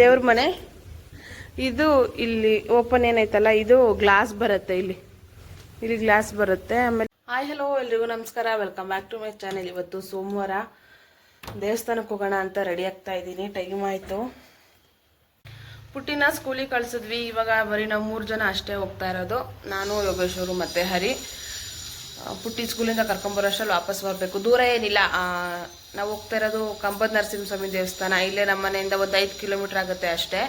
ದೇವ್ರ ಮನೆ. ಇದು ಇಲ್ಲಿ ಓಪನ್ ಏನೈತಲ್ಲ, ಇದು ಗ್ಲಾಸ್ ಬರುತ್ತೆ ಇಲ್ಲಿ. ಇಲ್ಲಿ ಗ್ಲಾಸ್ ಬರುತ್ತೆ, ಆಮೇಲೆ ಹಾಯ್ ಹಲೋ ಎಲ್ರಿಗೂ, ನಮಸ್ಕಾರ. Welcome back to my channel ಇವತ್ತು ಸೋಮವಾರ. ದೇವಸ್ಥಾನಕ್ಕೆ ಹೋಗೋಣ ಅಂತ ರೆಡಿ ಆಗ್ತಾ ಇದ್ದೀನಿ. ಟೈಮ್ ಆಯಿತು. ಪುಟ್ಟಿನ ಸ್ಕೂಲಿಗೆ ಕಳಿಸಿದ್ವಿ. ಇವಾಗ ಬರೀ ನಾವು ಮೂರು ಜನ ಅಷ್ಟೇ ಹೋಗ್ತಾ ಇರೋದು. ನಾನು, ಯೋಗೇಶ್ವರು ಮತ್ತು ಹರಿ. ಪುಟ್ಟಿ ಸ್ಕೂಲಿಂದ ಕರ್ಕೊಂಬರೋ ಅಷ್ಟ್ರಲ್ಲಿ ವಾಪಸ್ ಬರಬೇಕು. ದೂರ ಏನಿಲ್ಲ. ನಾವು ಹೋಗ್ತಾ ಇರೋದು ಕಂಬದ ನರಸಿಂಹಸ್ವಾಮಿ ದೇವಸ್ಥಾನ. ಇಲ್ಲೇ ನಮ್ಮ ಮನೆಯಿಂದ ಒಂದು ಐದು ಕಿಲೋಮೀಟರ್ ಆಗುತ್ತೆ ಅಷ್ಟೇ.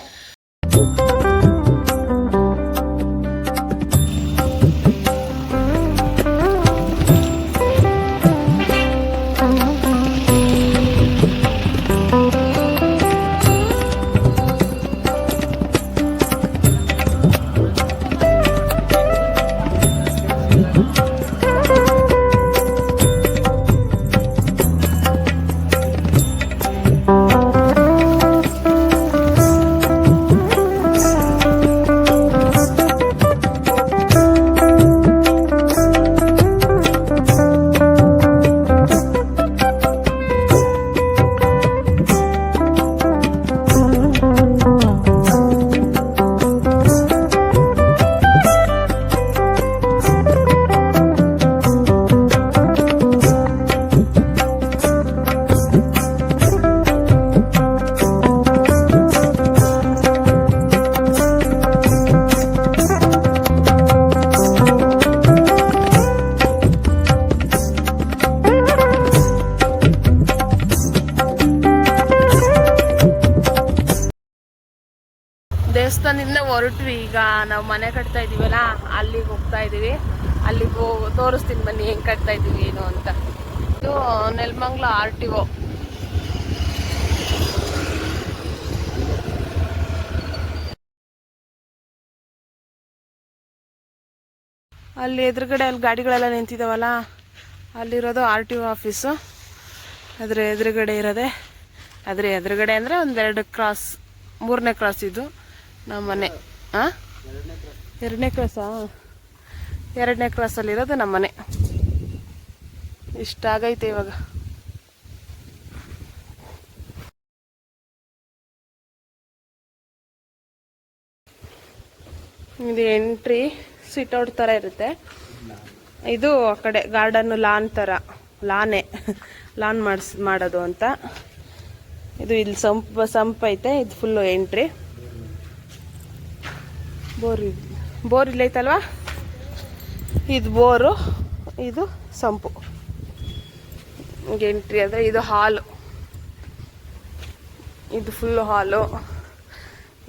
ನಾವು ಮನೆ ಕಟ್ತಾ ಇದೀವಲ್ಲ, ಅಲ್ಲಿಗೆ ಹೋಗ್ತಾ ಇದೀವಿ. ಅಲ್ಲಿಗೆ ಹೋಗಿ ತೋರಿಸ್ತೀನಿ ಬನ್ನಿ ಹೆಂಗ್ ಕಟ್ತಾ ಇದೀವಿ ಏನು ಅಂತ. ಇದು ನೆಲಮಂಗ್ಲ ಆರ್ ಟಿ ಒ. ಅಲ್ಲಿ ಎದುರುಗಡೆ ಅಲ್ಲಿ ಗಾಡಿಗಳೆಲ್ಲ ನಿಂತಿದಾವಲ್ಲ, ಅಲ್ಲಿರೋದು ಆರ್ ಟಿ ಒ ಆಫೀಸು. ಅದರ ಎದುರುಗಡೆ ಇರೋದೆ. ಅದರ ಎದುರುಗಡೆ ಅಂದರೆ ಒಂದೆರಡು ಕ್ರಾಸ್, ಮೂರನೇ ಕ್ರಾಸ್ ಇದು. ನಮ್ಮ ಮನೆ ಹಾಂ ಎರಡನೇ ಕ್ರಾಸಾ ಎರಡನೇ ಕ್ರಾಸಲ್ಲಿರೋದು ನಮ್ಮ ಮನೆ ಇಷ್ಟ ಆಗೈತೆ ಇವಾಗ. ಇದು ಎಂಟ್ರಿ ಸಿಟ್ಔಟ್ ಥರ ಇರುತ್ತೆ. ಇದು ಆ ಕಡೆ ಗಾರ್ಡನ್ನು ಲಾನ್ ಥರ ಲಾನೇ ಲಾನ್ ಮಾಡಿಸ್ ಮಾಡೋದು ಅಂತ. ಇದು ಇಲ್ಲಿ ಸಂಪ್ ಸಂಪ್ ಐತೆ, ಇದು ಫುಲ್ಲು ಎಂಟ್ರಿ ಬೋರ್ ಬೋರ್ ಇಲ್ಲೈತಲ್ವಾ? ಇದು ಬೋರು, ಇದು ಸಂಪು. ಎಂಟ್ರಿ ಅಂದರೆ ಇದು ಹಾಲು. ಇದು ಫುಲ್ಲು ಹಾಲು.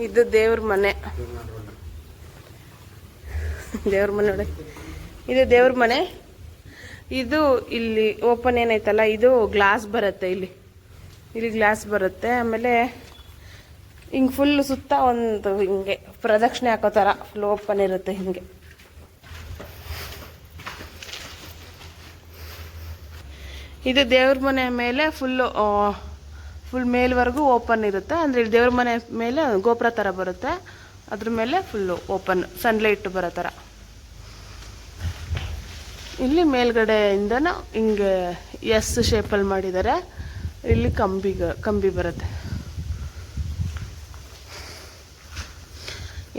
ಇದು ದೇವ್ರ ಮನೆ. ದೇವ್ರ ಮನೆ ನೋಡಿ. ಇದು ದೇವ್ರ ಮನೆ. ಇದು ಇಲ್ಲಿ ಓಪನ್ ಏನೈತಲ್ಲ, ಇದು ಗ್ಲಾಸ್ ಬರುತ್ತೆ ಇಲ್ಲಿ. ಇಲ್ಲಿ ಗ್ಲಾಸ್ ಬರುತ್ತೆ, ಆಮೇಲೆ ಹಿಂಗೆ ಫುಲ್ ಸುತ್ತ ಒಂದು ಹಿಂಗೆ ಪ್ರದಕ್ಷಿಣೆ ಹಾಕೋ ಥರ ಫುಲ್ ಓಪನ್ ಇರುತ್ತೆ ಹಿಂಗೆ. ಇದು ದೇವ್ರ ಮನೆ ಮೇಲೆ ಫುಲ್ಲು ಫುಲ್ ಮೇಲ್ವರೆಗೂ ಓಪನ್ ಇರುತ್ತೆ. ಅಂದರೆ ಇಲ್ಲಿ ದೇವ್ರ ಮನೆ ಮೇಲೆ ಗೋಪುರ ಥರ ಬರುತ್ತೆ. ಅದ್ರ ಮೇಲೆ ಫುಲ್ಲು ಓಪನ್ ಸನ್ಲೈಟ್ ಬರೋ ಥರ ಇಲ್ಲಿ ಮೇಲ್ಗಡೆಯಿಂದನೂ ಹಿಂಗೆ ಎಸ್ ಶೇಪಲ್ಲಿ ಮಾಡಿದ್ದಾರೆ. ಇಲ್ಲಿ ಕಂಬಿಗ, ಕಂಬಿ ಬರುತ್ತೆ.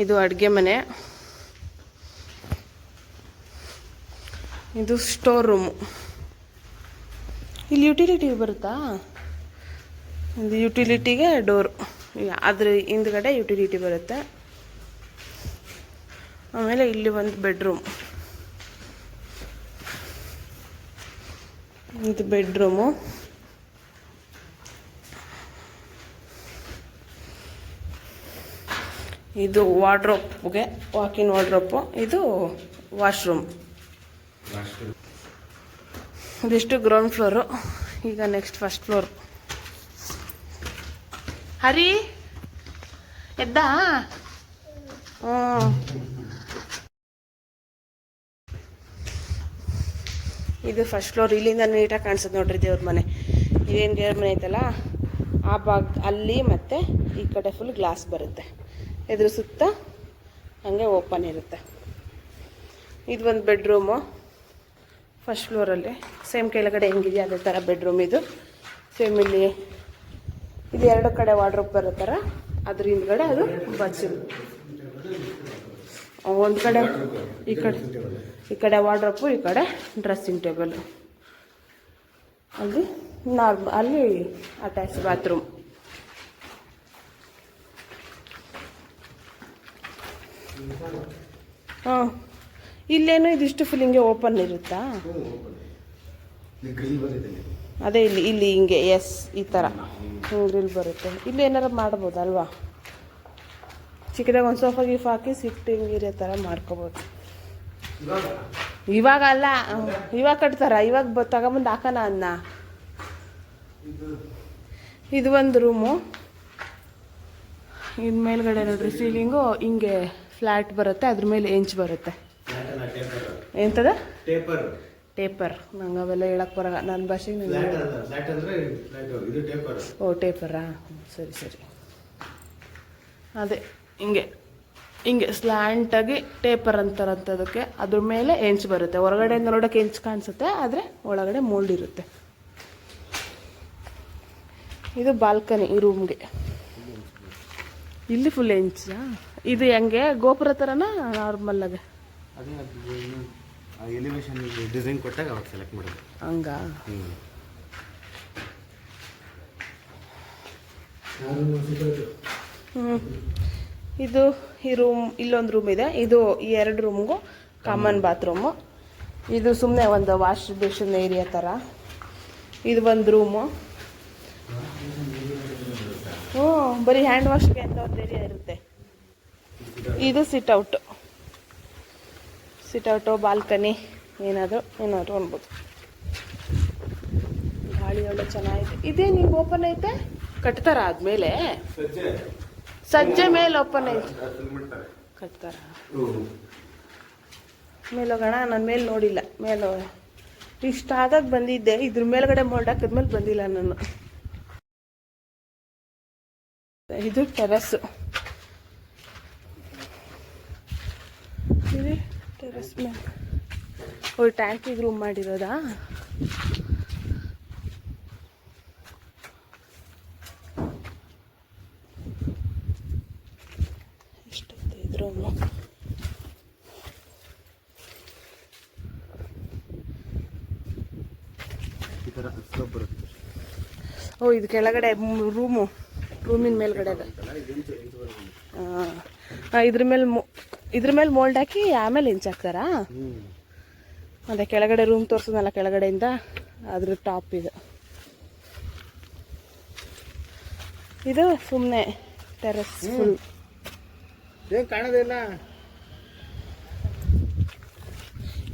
ಇದು ಅಡುಗೆ ಮನೆ. ಇದು ಸ್ಟೋರ್ ರೂಮು ಇಲ್ಲಿ ಯುಟಿಲಿಟಿ ಬರುತ್ತಾ? ಇದು ಯುಟಿಲಿಟಿಗೆ ಡೋರು ಅದ್ರ ಹಿಂದ್ಗಡೆ ಯುಟಿಲಿಟಿ ಬರುತ್ತೆ. ಆಮೇಲೆ ಇಲ್ಲಿ ಒಂದು ಬೆಡ್ರೂಮ್ ಇದು ಬೆಡ್ರೂಮು ಇದು ವಾರ್ಡ್ರೋಪ್ಗೆ ವಾಕಿನ್ ವಾರ್ಡ್ರೋಪು. ಇದು ವಾಶ್ರೂಮ್. ಇದಿಷ್ಟು ಗ್ರೌಂಡ್ ಫ್ಲೋರು ಈಗ ನೆಕ್ಸ್ಟ್ ಫಸ್ಟ್ ಫ್ಲೋರ್ ಹರಿ ಎದ್ದ? ಹ್ಞೂ ಇದು ಫಸ್ಟ್ ಫ್ಲೋರ್ ಇಲ್ಲಿಂದ ನೀಟಾಗಿ ಕಾಣಿಸುತ್ತೆ ನೋಡ್ರಿ ದೇವ್ರ ಮನೆ. ಇದೇನು ದೇವ್ರ ಮನೆ ಐತಲ್ಲ? ಆ ಭಾಗ ಅಲ್ಲಿ ಮತ್ತೆ ಈ ಕಡೆ ಫುಲ್ ಗ್ಲಾಸ್ ಬರುತ್ತೆ. ಇದ್ರ ಸುತ್ತ ಹಾಗೆ ಓಪನ್ ಇರುತ್ತೆ. ಇದು ಒಂದು ಬೆಡ್ರೂಮು. ಫಸ್ಟ್ ಫ್ಲೋರಲ್ಲಿ ಸೇಮ್ ಕೆಳಗಡೆ ಹೆಂಗಿದೆಯಾ ಅದೇ ಥರ ಬೆಡ್ರೂಮ್ ಇದು. ಸೇಮ್ ಇಲ್ಲಿ ಇದು ಎರಡು ಕಡೆ ವಾರ್ಡ್ರಪ್ ಬರೋ ಥರ, ಅದ್ರ ಹಿಂದ್ಗಡೆ ಅದು ಬಚ್ಚಲು ಒಂದು ಕಡೆ ಈ ಕಡೆ ಈ ಕಡೆ ವಾರ್ಡ್ರಪ್ಪು ಈ ಕಡೆ ಡ್ರೆಸ್ಸಿಂಗ್ ಟೇಬಲ್. ಅಲ್ಲಿ ನಾರ್ಮಲ್ ಅಲ್ಲಿ ಅಟ್ಯಾಚ್ ಬಾತ್ರೂಮ್ ಹಾಂ. ಇಲ್ಲೇನು ಇದಿಷ್ಟು ಫುಲ್ ಹಿಂಗೆ ಓಪನ್ ಇರುತ್ತಾ? ಅದೇ ಇಲ್ಲಿ ಇಲ್ಲಿ ಹಿಂಗೆ ಎಸ್ ಈ ಥರ ಗ್ರಿಲ್ ಬರುತ್ತೆ. ಇಲ್ಲಿ ಏನಾರು ಮಾಡ್ಬೋದಲ್ವಾ ಚಿಕ್ಕದಾಗ ಒಂದು ಸೋಫಾ ಗೀಫ್ ಹಾಕಿ ಸಿಟ್ಟಿಂಗ್ ಇರೋ ಥರ ಮಾಡ್ಕೋಬೋದು. ಇವಾಗ? ಇವಾಗ ಅಲ್ಲ ಇವಾಗ ಕಟ್ತಾರ? ಇವಾಗ ಬ ತಗೊಂಬಂದು ಹಾಕೋಣ ಅನ್ನ? ಇದು? ಒಂದು ರೂಮು ಇನ್ನು ಮೇಲ್ಗಡೆ ನೋಡ್ರಿ ಸೀಲಿಂಗು ಹಿಂಗೆ ಫ್ಲ್ಯಾಟ್ ಬರುತ್ತೆ ಅದ್ರ ಮೇಲೆ ಎಂಚ್ ಬರುತ್ತೆ. ಟೇಪರ್ ಎಂತದ? ಟೇಪರ್ ಟೇಪರ್ ನಂಗೆ ಅವೆಲ್ಲ ಹೇಳಕ್ ಬರಲ್ಲ. ನನ್ನ ಭಾಷೆಗೆ ಓ ಟೇಪರಾ ಸರಿ ಸರಿ. ಅದೇ ಹಿಂಗೆ. ಹಿಂಗೆ ಸ್ಲ್ಯಾಂಟಾಗಿ ಟೇಪರ್ ಅಂತಾರಂಥದಕ್ಕೆ ಅದ್ರ ಮೇಲೆ ಎಂಚ್ ಬರುತ್ತೆ. ಹೊರಗಡೆಯಿಂದ ನೋಡೋಕೆ ಎಂಚ್ ಕಾಣಿಸುತ್ತೆ ಆದರೆ ಒಳಗಡೆ ಮೋಲ್ಡ್ ಇರುತ್ತೆ. ಇದು ಬಾಲ್ಕನಿ ಈ ರೂಮ್ಗೆ ಇಲ್ಲಿ ಫುಲ್ ಎಂಚ ಇದು ಹೆಂಗೆ? ಗೋಪುರ ಥರನಾ ನಾರ್ಮಲ್ ಎಲಿವೇಶನ್ ಡಿಸೈನ್ ಕೊಟ್ಟಾಗ ಅವಾಗ ಸೆಲೆಕ್ಟ್ ಮಾಡೋದು ಹಂಗಾ? ಹ್ಞೂ ಇದು ಈ ರೂಮ್ ಇಲ್ಲೊಂದು ರೂಮ್ ಇದೆ. ಇದು ಈ ಎರಡು ರೂಮ್ಗೂ ಕಾಮನ್ ಬಾತ್ರೂಮು ಇದು ಸುಮ್ಮನೆ ಒಂದು ವಾಶ್ ಬೇಷನ್ ಏರಿಯಾ ಥರ ಇದು ಒಂದು ರೂಮು ಹ್ಞೂ ಬರೀ ಹ್ಯಾಂಡ್ ವಾಶ್ಗೆ ಅಂತ ಒಂದು ಏರಿಯಾ ಇರುತ್ತೆ. ಇದು sit out sit out balcony ಏನಾದರೂ ಏನಾದರೂ ಅನ್ಬೋದು. ಗಾಳಿ ಒಳ್ಳೆ ಚೆನ್ನಾಗಿದೆ. ಇದೇ ನೀವು ಓಪನ್ ಐತೆ? ಕಟ್ತಾರ ಆದ್ಮೇಲೆ? ಸಜ್ಜೆ. ಮೇಲೆ ಓಪನ್ ಐತೆ. ಕಟ್ತಾರ? ಮೇಲೋಗೋಣ ನಾನು ಮೇಲೆ ನೋಡಿಲ್ಲ. ಮೇಲೆ. ಇಷ್ಟ ಆದಾಗ ಬಂದಿದ್ದೆ. ಇದ್ರ ಮೇಲ್ಗಡೆ ಮೋಲ್ಡ್ ಹಾಕಿದ್ಮೇಲೆ ಬಂದಿಲ್ಲ ನಾನು ಇದು ಟೆರಸ್ಸು ಇದು ಟೆರಸ್ ಮೇಲೆ ಓ ಟ್ಯಾಂಕಿಗೆ ರೂಮ್ ಮಾಡಿರೋದಾ? ಓ ಇದು ಕೆಳಗಡೆ ರೂಮು ರೂಮಿನ ಮೇಲ್ಗಡೆ ಅದು. ಇದ್ರ ಮೇಲೆ ಇದ್ರ ಮೇಲೆ ಮೋಲ್ಡ್ ಹಾಕಿ ಆಮೇಲೆ ಇಂಚ್ ಹಾಕ್ತಾರ? ಅದೇ ಕೆಳಗಡೆ ರೂಮ್ ತೋರಿಸೋದಲ್ಲ ಕೆಳಗಡೆಯಿಂದ ಅದ್ರ ಟಾಪ್ ಇದು. ಇದು ಸುಮ್ಮನೆ ಟೆರೆಸ್ ಫುಲ್ ಏನು ಕಾಣೋದಿಲ್ಲ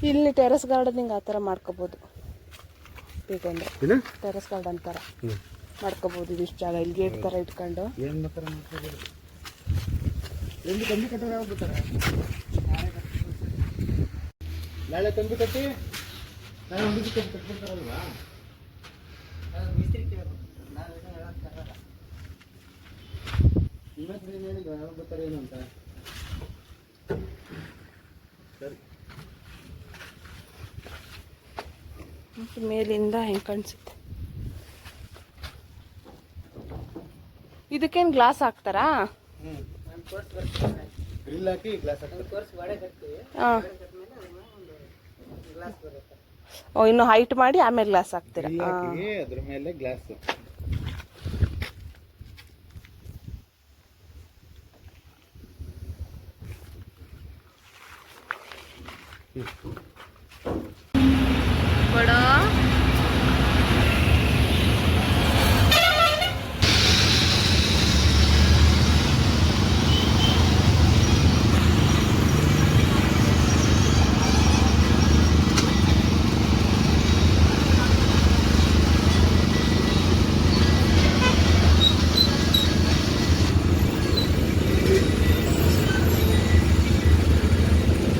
ಇಲ್ಲಿ. ಟೆರೆಸ್ ಗಾರ್ಡನಿಂಗ್ ಆ ಥರ ಮಾಡ್ಕೋಬೋದು. ಬೇಕಂದ್ರೆ ಟೆರೆಸ್ ಗಾರ್ಡನ್ ಥರ ಮಾಡ್ಕೋಬೋದು ಇದಿಷ್ಟು ಜಾಗ. ಇಲ್ಲಿ ಗೇಟ್ ಥರ ಇಟ್ಕೊಂಡು. ಏನು ತಂಬಿ ಕಟ್ಟಿ ಕಂಬಿ ಯಾವಾಗ ಬಿಡ್ತಾರೆ? ನಾಳೆ ಕಂಬಿ ಕಟ್ಟಿ ನಾಳೆ ಒಂದು ಕಟ್ಟಿ ಕಟ್ಬಿಡ್ತಾರಲ್ವಾ? ಇವತ್ತು ನೀನು ಹೇಳಿದ ಯಾವಾಗ ಬರ್ತಾರೆ ಏನು ಅಂತ? ಸರಿ. ಮತ್ತೆ ಮೇಲಿಂದ ಹೆಂಗೆ ಕಾಣಿಸುತ್ತೆ? ಇದಕ್ಕೇನು ಗ್ಲಾಸ್ ಹಾಕ್ತಾರಾ? ಗ್ರಿಲ್ ಹಾಕಿ ಗ್ಲಾಸ್ ಓ ಇನ್ನು ಹೈಟ್ ಮಾಡಿ ಆಮೇಲೆ ಗ್ಲಾಸ್ ಹಾಕ್ತೀರಾ? ಅದ್ರ ಮೇಲೆ ಗ್ಲಾಸ್. ಬಡ.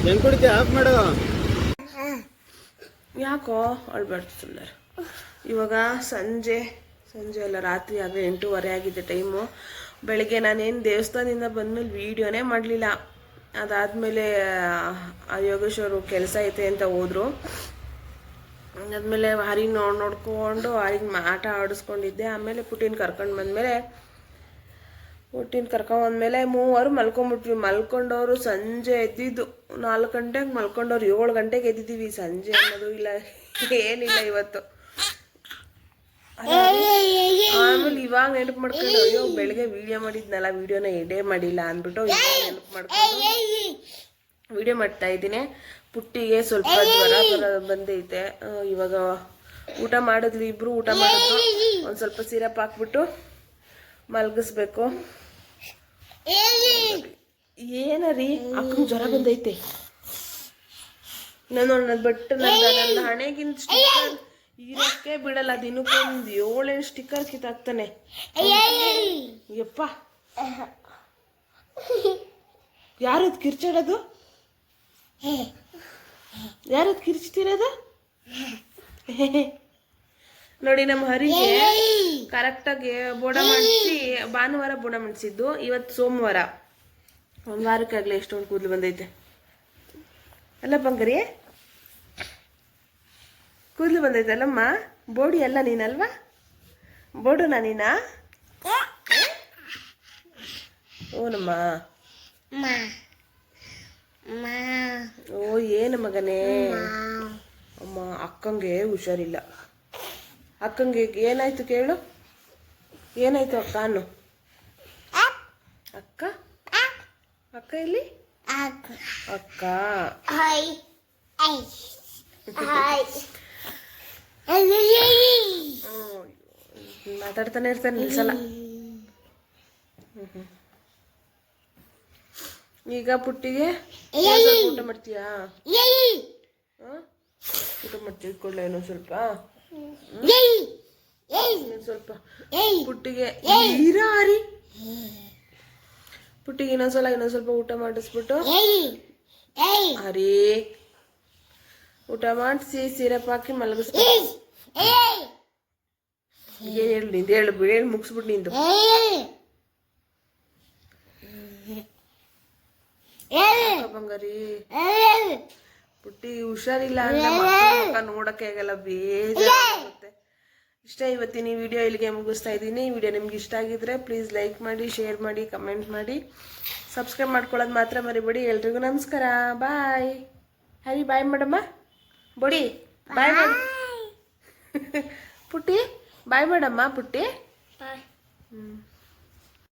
ಹೆಂಗ್ ಕುಡಿತೀಯ? ಆಫ್ ಮಾಡು. ಯಾಕೋ ಅಳ್ಬಾರ್ದು ಇವಾಗ ಸಂಜೆ ಸಂಜೆ ಅಲ್ಲ, ರಾತ್ರಿ ಆಗ ಎಂಟೂವರೆ ಆಗಿದೆ ಟೈಮು. ಬೆಳಗ್ಗೆ ನಾನೇನು ದೇವಸ್ಥಾನದಿಂದ ಬಂದಮೇಲೆ ವೀಡಿಯೋನೇ ಮಾಡಲಿಲ್ಲ. ಅದಾದಮೇಲೆ ಯೋಗೇಶ್ವರು ಕೆಲಸ ಐತೆ ಅಂತ ಹೋದರು. ಅದಾದಮೇಲೆ ಹಾರಿಗೆ ನೋಡಿ ನೋಡ್ಕೊಂಡು ಹಾರಿಗೆ ಆಟ ಆಡಿಸ್ಕೊಂಡಿದ್ದೆ. ಆಮೇಲೆ ಪುಟ್ಟಿನ ಕರ್ಕೊಂಡು ಬಂದಮೇಲೆ, ಪುಟ್ಟಿನ ಕರ್ಕೊಂಡ್ಬಂದ್ಮೇಲೆ ಮೂವರು ಮಲ್ಕೊಂಬಿಟ್ವಿ. ಮಲ್ಕೊಂಡವರು ಸಂಜೆ ಎದ್ದಿದ್ದು. ನಾಲ್ಕು ಗಂಟೆಗೆ ಮಲ್ಕೊಂಡವ್ರು ಏಳು ಗಂಟೆಗೆ ಎದ್ದಿದ್ದೀವಿ ಸಂಜೆ ಅನ್ನೋದು ಇಲ್ಲ, ಏನಿಲ್ಲ ಇವತ್ತು. ಆಮೇಲೆ ಇವಾಗ ನೆನಪು ಮಾಡ್ಕೊಂಡು, ಅಯ್ಯೋ ಬೆಳಗ್ಗೆ ವಿಡಿಯೋ ಮಾಡಿದ್ನಲ್ಲ, ವಿಡಿಯೋನ ಎಡೆ ಮಾಡಿಲ್ಲ ಅಂದ್ಬಿಟ್ಟು ನೆನಪು ಮಾಡ್ಕೊಂಡು ವಿಡಿಯೋ ಮಾಡ್ತಾ ಇದ್ದೀನಿ. ಪುಟ್ಟಿಗೆ ಸ್ವಲ್ಪ ಜ್ವರ ಬಂದೈತೆ. ಇವಾಗ ಊಟ ಮಾಡಿದ್ವಿ ಇಬ್ರು, ಊಟ ಮಾಡಿದ್ರು. ಒಂದು ಸ್ವಲ್ಪ ಸಿರಪ್ ಹಾಕ್ಬಿಟ್ಟು ಮಲಗಿಸ್ಬೇಕು. ಏನರಿ? ಅಕ್ಕಂಗೆ ಜ್ವರ ಬಂದೈತೆ. ನಾನು ಬಟ್ ನನ್ನ ಹಣೆಗಿನ ಸ್ಟಿಕ್ಕರ್ ಇರಕ್ಕೆ ಬಿಡಲ್ಲ ದಿನಕ್ಕೊಂದು ಏಳೆಂಟು ಸ್ಟಿಕ್ಕರ್ ಕಿತ್ತಾಕ್ತಾನೆ. ಯಪ್ಪ. ಯಾರು ಕಿರ್ಚಾಡೋದು ಯಾರು ಕಿರ್ಚ್ತಿರೋದು? ನೋಡಿ ನಮ್ಮ ಹರಿಗೆ ಕರೆಕ್ಟಾಗಿ ಬೋಡ ಮಾಡಿಸಿ, ಭಾನುವಾರ ಬೋಡ ಮಾಡಿಸಿದ್ದು ಇವತ್ತು ಸೋಮವಾರ. ಒಂದು ವಾರಕ್ಕಾಗಲಿ ಎಷ್ಟೊಂದು ಕೂದಲು ಬಂದೈತೆ. ಅಲ್ಲ ಬಂಗರಿ ಕೂದಲು ಬಂದೈತೆ ಅಲ್ಲಮ್ಮ? ಬೋಡಿ ಅಲ್ಲ ನೀನಲ್ವಾ? ಬೋಡುನಾ ನೀನಾ? ಓನಮ್ಮ. ಓ ಏನು ಮಗನೇ? ಅಮ್ಮ ಅಕ್ಕಂಗೆ ಹುಷಾರಿಲ್ಲ. ಅಕ್ಕಂಗೆ ಏನಾಯ್ತು ಕೇಳು? ಏನಾಯ್ತು ಅಕ್ಕ ಅನ್ನು ಅಕ್ಕ ಅಕ್ಕ ಇಲ್ಲಿ ಅಕ್ಕ. ಮಾತಾಡ್ತಾನೆ ಇರ್ತಾನೆ ನಿಲ್ಸಲ್ಲ. ಈಗ ಪುಟ್ಟಿಗೆ ಊಟ ಮಾಡ್ತೀಯಾ? ಹ? ಊಟ ಮಾಡ್ತೀವಿ ಕೊಡ್ಲ ಏನೋ ಸ್ವಲ್ಪ. ಸ್ವಲ್ಪ. ಪುಟ್ಟಿಗೆ ಇರಾರಿ ಪುಟ್ಟಿಗೆ ಇನ್ನೊಂದ್ಸಲ ಇನ್ನೊಂದ್ ಸ್ವಲ್ಪ ಊಟ ಮಾಡಿಸ್ಬಿಟ್ಟು. ಅರೇ. ಊಟ ಮಾಡಿಸಿ ಸಿರಪ್ ಹಾಕಿ ಮಲಗಿಸ್ಬೇಕು ಏನ್ ಹೇಳು ನಿಂದು ಹೇಳು ಹೇಳಿ ಮುಗಿಸ್ಬಿಟ್ಟು ನಿಂದು. ಬಂಗಾರಿ? ಪುಟ್ಟಿ ಹುಷಾರಿಲ್ಲ ಅಂದ್ರೆ ನೋಡಕ್ಕೆ ಆಗಲ್ಲ ಬೇಜಾರಾಗುತ್ತೆ ಇಷ್ಟ ಇವತ್ತಿನ ಈ ವಿಡಿಯೋ ಇಲ್ಲಿಗೆ ಮುಗಿಸ್ತಾ ಇದ್ದೀನಿ. ಈ ವಿಡಿಯೋ ನಿಮ್ಗೆ ಇಷ್ಟ ಆಗಿದ್ರೆ ಪ್ಲೀಸ್ ಲೈಕ್ ಮಾಡಿ ಶೇರ್ ಮಾಡಿ ಕಮೆಂಟ್ ಮಾಡಿ. ಸಬ್ಸ್ಕ್ರೈಬ್ ಮಾಡ್ಕೊಳ್ಳೋದು ಮಾತ್ರ ಮರಿಬೇಡಿ. ಎಲ್ರಿಗೂ ನಮಸ್ಕಾರ. ಬಾಯ್ ಹರಿ ಬಾಯ್ ಮೇಡಮ್ಮ ಬುಡಿ ಬಾಯ್ ಮಾಡಿ ಪುಟ್ಟಿ ಬಾಯ್ ಮೇಡಮ್ಮ ಪುಟ್ಟಿ. ಹ್ಮ್.